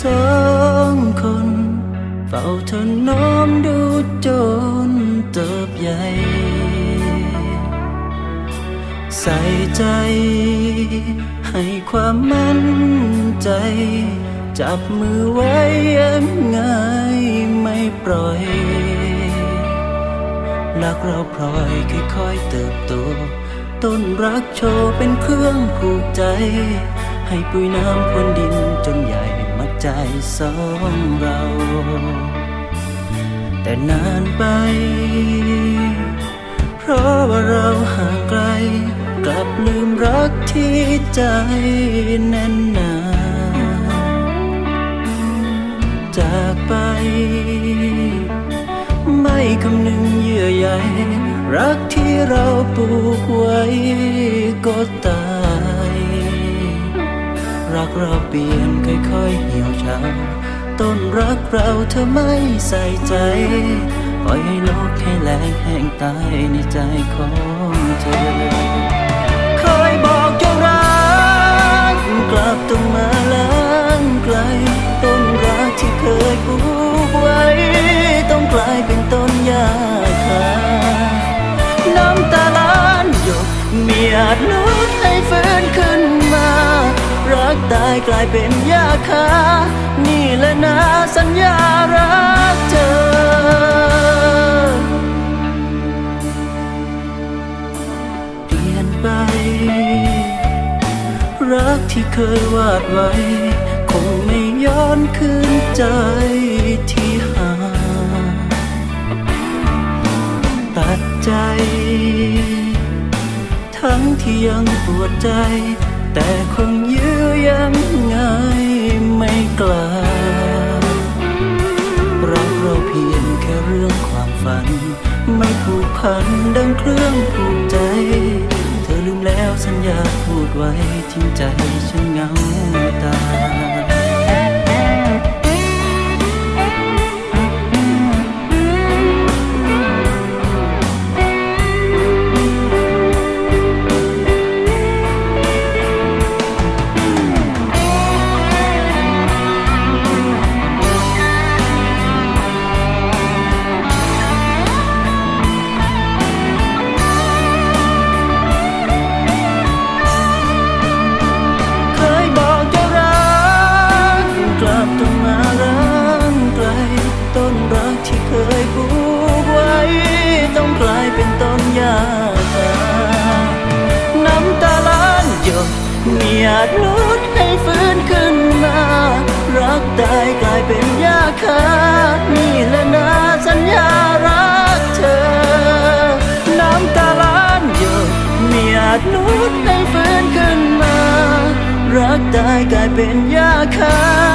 สองคน เฝ้าเธอน้อมดูจนเติบใหญ่ ใส่ใจ ให้ความมั่นใจ จับมือไว้ยังไงไม่ปล่อยรักเราพลอยค่อยๆเติบโต ต้นรักโชว์เป็นเครื่องผูกใจ ให้ปุยน้ำพรวนดินจนใหญ่ มัดใจสองเรา แต่นานไป เพราะว่าเราห่างไกล กลับลืมรักที่ใจแน่นหนาจากไป ไม่คำนึงเยื่อใยรักที่เราปลูกไว้ก็ตาย รักเราเปลี่ยน อยเหี่ยวเฉาต้นรักเราเธอไม่ใส่ใจปล่อยให้โลกให้แหลงแห้งตายในใจของเธอ กตายกลายเป็นหญ้าคา นี่แหละนะสัญญารักเธอเปลี่ยนไปรักที่เคยวาดไว้ คงไม่ย้อนคืนใจที่หา ตัดใจ ทั้งที่ยังปวดใจ แต่คง ความฝันไม่ผูกพันดังเครื่องผูกใจ เธอลืมแล้วสัญญาพูดไว้ทิ้งใจฉันเหงาตา มีอาจลดให้ฟื้นขึ้นมา รักตายกลายเป็นยาคานี่แหละนะสัญญารักเธอ น้ำตาล้านหยดมีอาจลดให้ฟื้นขึ้นมา รักตายกลายเป็นยาคา